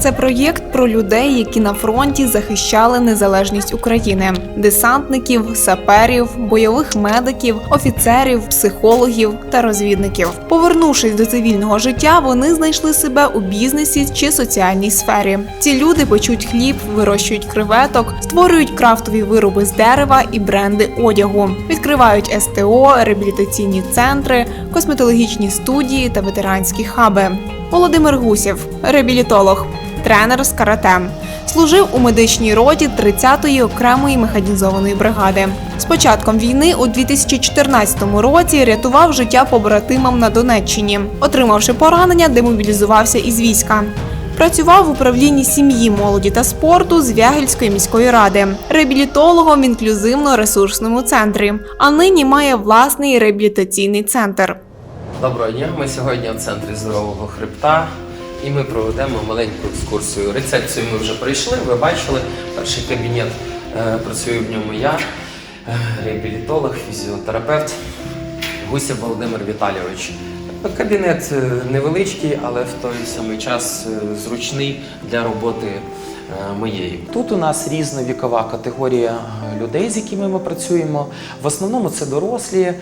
Це проєкт про людей, які на фронті захищали незалежність України: десантників, саперів, бойових медиків, офіцерів, психологів та розвідників. Повернувшись до цивільного життя, вони знайшли себе у бізнесі чи соціальній сфері. Ці люди печуть хліб, вирощують креветок, створюють крафтові вироби з дерева і бренди одягу, відкривають СТО, реабілітаційні центри, косметологічні студії та ветеранські хаби. Володимир Гусєв, реабілітолог, тренер з карате. Служив у медичній роті 30-ї окремої механізованої бригади. З початком війни у 2014 році рятував життя побратимам на Донеччині. Отримавши поранення, демобілізувався із війська. Працював в управлінні сім'ї, молоді та спорту з Вягельської міської ради, реабілітологом в інклюзивно-ресурсному центрі. А нині має власний реабілітаційний центр. Доброго дня. Ми сьогодні в центрі здорового хребта і ми проведемо маленьку екскурсію. Рецепцію ми вже пройшли. Ви бачили, перший кабінет е, працюю в ньому я, е, реабілітолог, фізіотерапевт Гуся Володимир Віталійович. Кабінет е, невеличкий, але в той самий час зручний для роботи моєї. Тут у нас різна вікова категорія людей, з якими ми працюємо. В основному це дорослі.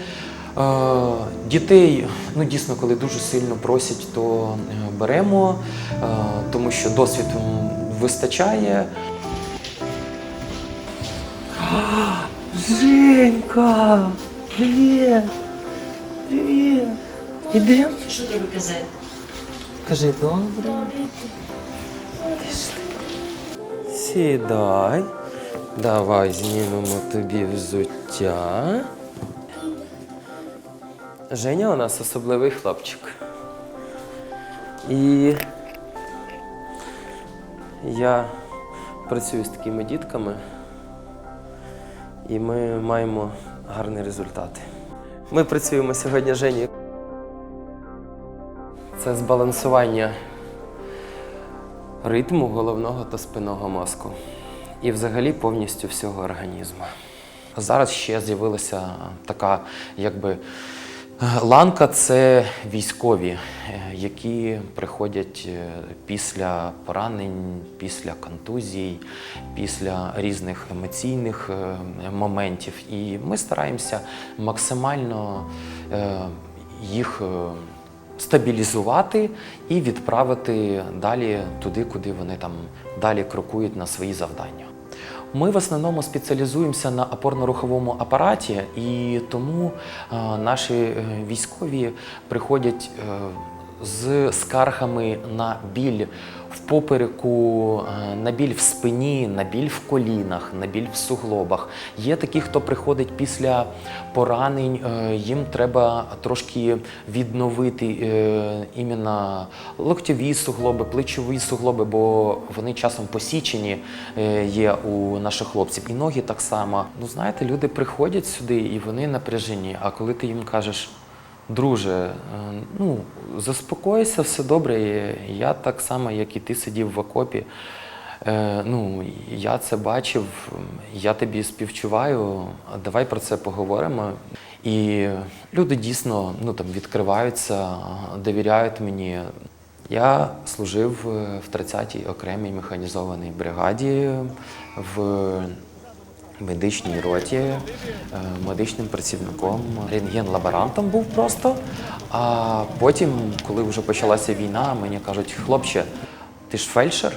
Дітей, ну дійсно, коли дуже сильно просять, то е, беремо, е, тому що досвіду вистачає. Женька! Привіт! Привіт! Ідемо? Що треба казати? Кажи добре. Сідай. Давай знімемо тобі взуття. Женя у нас особливий хлопчик. І я працюю з такими дітками, і ми маємо гарні результати. Ми працюємо сьогодні з Женєю це збалансування ритму головного та спинного мозку і взагалі повністю всього організму. Зараз ще з'явилася така, якби. Ланка це військові, е, які приходять е, після поранень, після контузій, після різних емоційних е, моментів. І ми стараємося максимально їх стабілізувати і відправити далі туди, куди вони там далі крокують на свої завдання. Ми в основному спеціалізуємося на опорно-руховому апараті, і тому е, наші е, військові приходять е, з скаргами на біль в попереку, е, на біль в спині, на біль в колінах, на біль в суглобах. Є такі, хто приходить після поранень, е, їм треба трошки відновити е, іменно локтєві суглоби, плечові суглоби, бо вони часом посічені є у наших хлопців. І ноги так само. Ну знаєте, люди приходять сюди і вони напряжені. А коли ти їм кажеш, друже, е, ну заспокойся, все добре. Я так само, як і ти сидів в окопі. Е, ну, я це бачив, я тобі співчуваю. Давай про це поговоримо. І люди дійсно ну, там, відкриваються, довіряють мені. Я служив е, в 30-й окремій механізованій бригаді в медичній роті, е, медичним працівником, рентген-лаборантом був просто. А потім, коли вже почалася війна, мені кажуть, хлопче, ти ж фельдшер?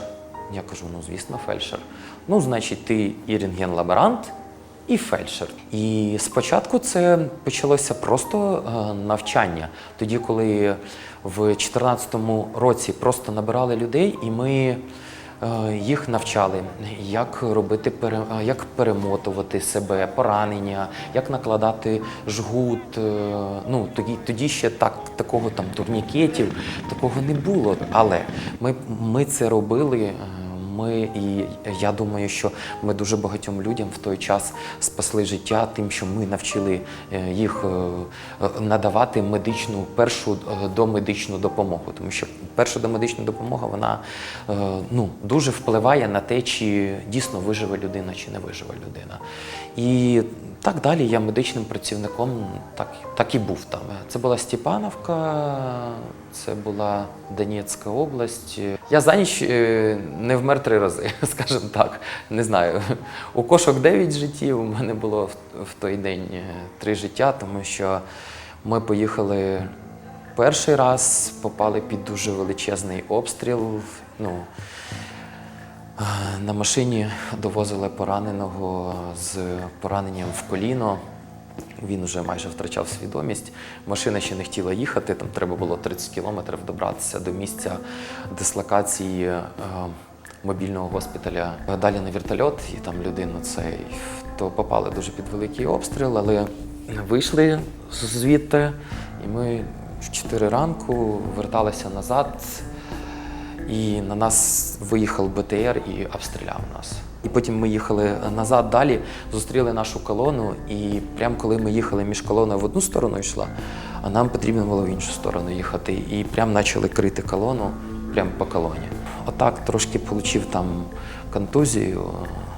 Я кажу, ну звісно, фельдшер. Ну, значить, ти і рентген-лаборант, і фельдшер. І спочатку це почалося просто е, навчання. Тоді, коли в 2014 році просто набирали людей, і ми їх навчали, як робити е, як перемотувати себе, поранення, як накладати жгут. е, Ну тоді, тоді ще так такого там турнікетів, такого не було. Але ми, ми це робили. Ми і я думаю, що ми дуже багатьом людям в той час спасли життя тим, що ми навчили е, їх е, е, надавати медичну першу домедичну допомогу. Тому що перша домедична допомога вона ну, дуже впливає на те, чи дійсно виживе людина, чи не виживе людина. І так далі я медичним працівником так, так і був там. Це була Степановка, це була Донецька область. Я за ніч не вмер три рази, скажімо так. Не знаю. У кошок 9 життів, у мене було в, той день е, три життя, тому що ми поїхали перший раз, попали під дуже величезний обстріл. Ну, Е, на машині довозили пораненого з пораненням в коліно. Він вже майже втрачав свідомість. Машина ще не хотіла їхати. Там треба було 30 кілометрів добратися до місця дислокації е, мобільного госпіталя. Далі на вертольот, і там людину цей то попали дуже під великий обстріл, але вийшли звідти, і ми в 4 ранку верталися назад. І на нас виїхав БТР і обстріляв нас. І потім ми їхали назад далі, зустріли нашу колону, і прямо коли ми їхали між колоною в одну сторону йшла, а нам потрібно було в іншу сторону їхати. І прямо почали крити колону прямо по колоні. Отак трошки отримав там контузію,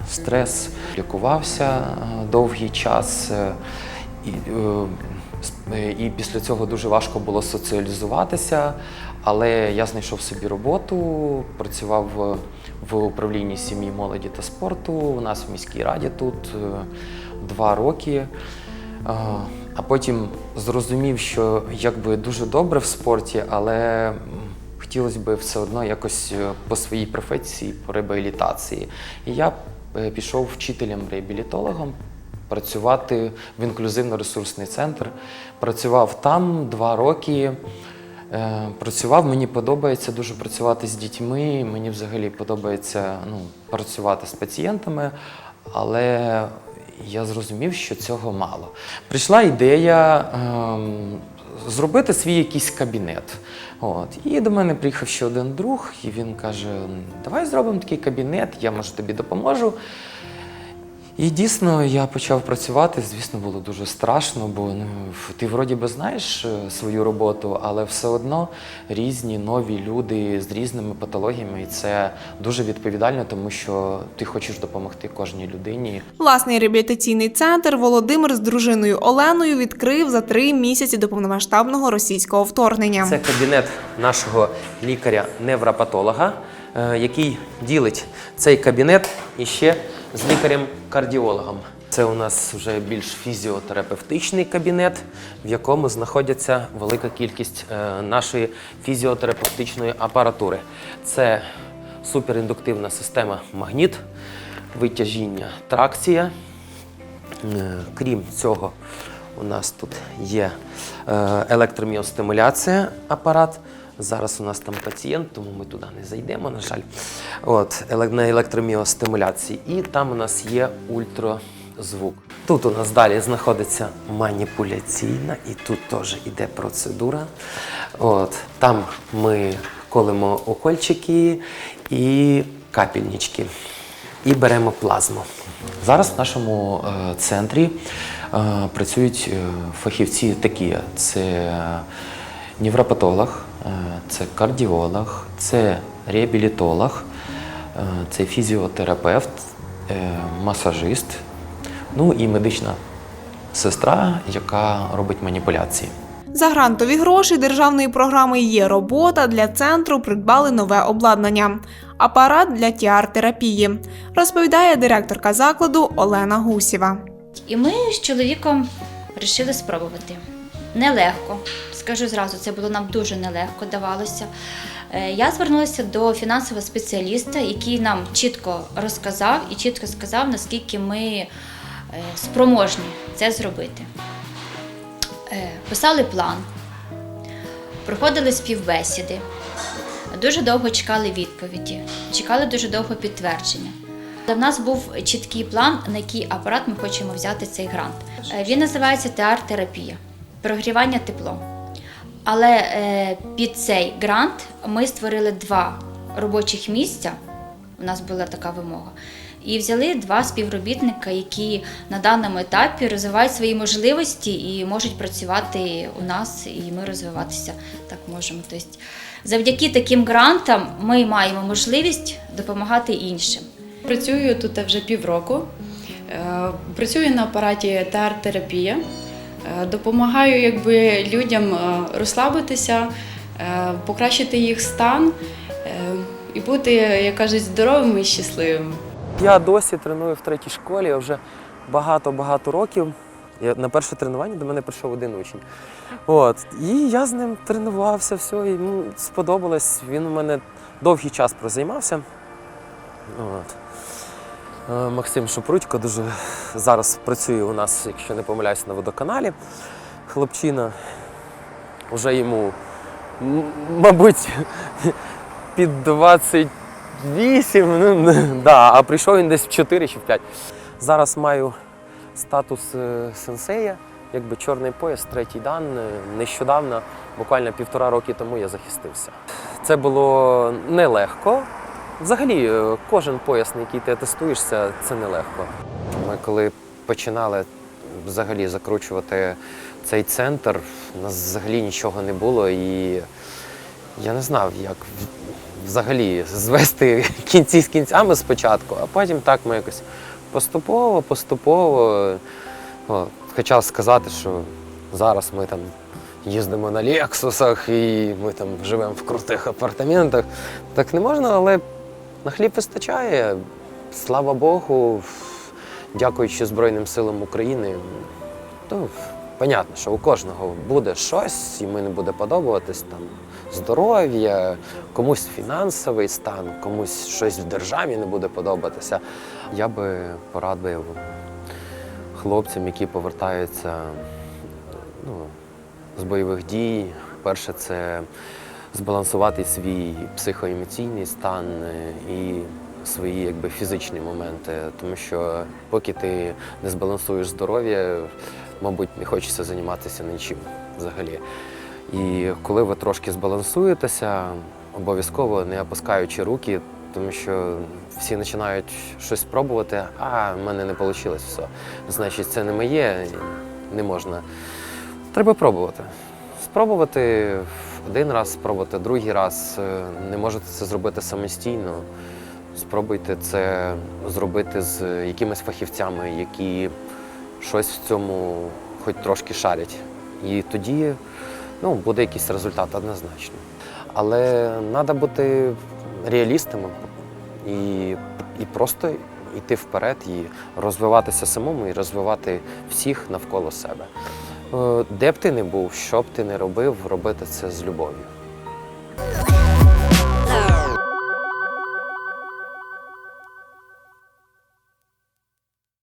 стрес, лікувався е, довгий час. е, І, е, і після цього дуже важко було соціалізуватися, але я знайшов собі роботу, працював в- управлінні сім'ї, молоді та спорту. У нас в міській раді тут два роки. А потім зрозумів, що якби дуже добре в спорті, але хотілося б все одно якось е, по своїй професії, по реабілітації. І я е, пішов вчителем-реабілітологом працювати в інклюзивно-ресурсний центр. Працював там два роки. Е, Працював, мені подобається дуже працювати з дітьми. Мені взагалі подобається ну, працювати з пацієнтами, але я зрозумів, що цього мало. Прийшла ідея ем, зробити свій якийсь кабінет. От. І до мене приїхав ще один друг, і він каже: Давай зробимо такий кабінет, я може тобі допоможу. І дійсно я почав працювати. Звісно, було дуже страшно, бо ну, ти вроді би знаєш е, свою роботу, але все одно різні нові люди з різними патологіями. І це дуже відповідально, тому що ти хочеш допомогти кожній людині. Власний реабілітаційний центр Володимир з дружиною Оленою відкрив за три місяці до повномасштабного російського вторгнення. Це кабінет нашого лікаря-невропатолога, е, який ділить цей кабінет іще з лікарем-кардіологом. Це у нас вже більш фізіотерапевтичний кабінет, в якому знаходиться велика кількість е, нашої фізіотерапевтичної апаратури. Це суперіндуктивна система магніт, витяжіння, тракція. Е, Крім цього, у нас тут є е, електроміостимуляція апарат. Зараз у нас там пацієнт, тому ми туди не зайдемо, на жаль. От, на електроміостимуляції. І там у нас є ультразвук. Тут у нас далі знаходиться маніпуляційна, і тут теж іде процедура. От, там ми колемо укольчики і капельнички і беремо плазму. Зараз в нашому е, центрі е, працюють е, фахівці такі: це невропатолог, це кардіолог, це реабілітолог, е, це фізіотерапевт, е, масажист, ну і медична сестра, яка робить маніпуляції. За грантові гроші державної програми є робота для центру придбали нове обладнання апарат для тіар-терапії, розповідає директорка закладу Олена Гусєва. І ми з чоловіком вирішили спробувати. Нелегко. Скажу зразу, це було нам дуже нелегко давалося. Е, Я звернулася до фінансового спеціаліста, який нам чітко розказав і чітко сказав, наскільки ми е, спроможні це зробити. Е, Писали план, проходили співбесіди, дуже довго чекали відповіді, чекали дуже довго підтвердження. У нас був чіткий план, на який апарат ми хочемо взяти цей грант. Він називається ТР-терапія, прогрівання теплом. Але е, під цей грант ми створили два робочих місця У нас була така вимога. І взяли два співробітника, які на даному етапі розвивають свої можливості і можуть працювати у нас, і ми розвиватися так можемо. Тобто, завдяки таким грантам ми маємо можливість допомагати іншим. Працюю тут вже півроку. Е, Працюю на апараті ТР-терапія. Е, Допомагаю якби, людям е, розслабитися, е, покращити їх стан і бути, як кажуть, здоровими і щасливими. Я досі треную в третій школі вже багато-багато років. Я, на перше тренування до мене прийшов один учень. От. І я з ним тренувався, все, йому сподобалось. Він у мене довгий час прозаймався. От. Е, Максим Шупрудько дуже зараз працює у нас, якщо не помиляюся, на водоканалі. Хлопчина. Уже йому, мабуть, під 28, ну, да, а прийшов він десь в 4 чи в 5. Зараз маю статус е, сенсея, якби чорний пояс, третій дан. Е, Нещодавно, буквально півтора роки тому, я захистився. Це було нелегко. Взагалі, е, кожен пояс, на який ти тестуєшся, це нелегко. Ми коли починали взагалі закручувати цей центр, у нас взагалі нічого не було і я не знав, як взагалі звести кінці з кінцями спочатку, а потім так ми якось поступово, поступово. О, хоча сказати, що зараз ми там їздимо на лексусах і ми там живемо в крутих апартаментах. Так не можна, але на хліб вистачає. Слава Богу, дякуючи Збройним силам України. Ну, понятно, що у кожного буде щось, йому не буде подобатись там здоров'я, комусь фінансовий стан, комусь щось в державі не буде подобатися. Я би порадив хлопцям, які повертаються ну, з бойових дій. Перше, це збалансувати свій психоемоційний стан е, і свої якби, фізичні моменти. Тому що поки ти не збалансуєш здоров'я, мабуть, не хочеться займатися нічим взагалі. І коли ви трошки збалансуєтеся, обов'язково не опускаючи руки, тому що всі починають щось спробувати, а в мене не вийшло все. Значить, це не моє, не можна. Треба пробувати. Спробувати один раз, спробувати другий раз. Е, Не можете це зробити самостійно. Спробуйте це зробити з якимись фахівцями, які щось в цьому хоч трошки шарять. І тоді ну, буде якийсь результат однозначно. Але треба бути реалістами і, і просто йти вперед і розвиватися самому, і розвивати всіх навколо себе. Е, Де б ти не був, що б ти не робив, робити це з любов'ю.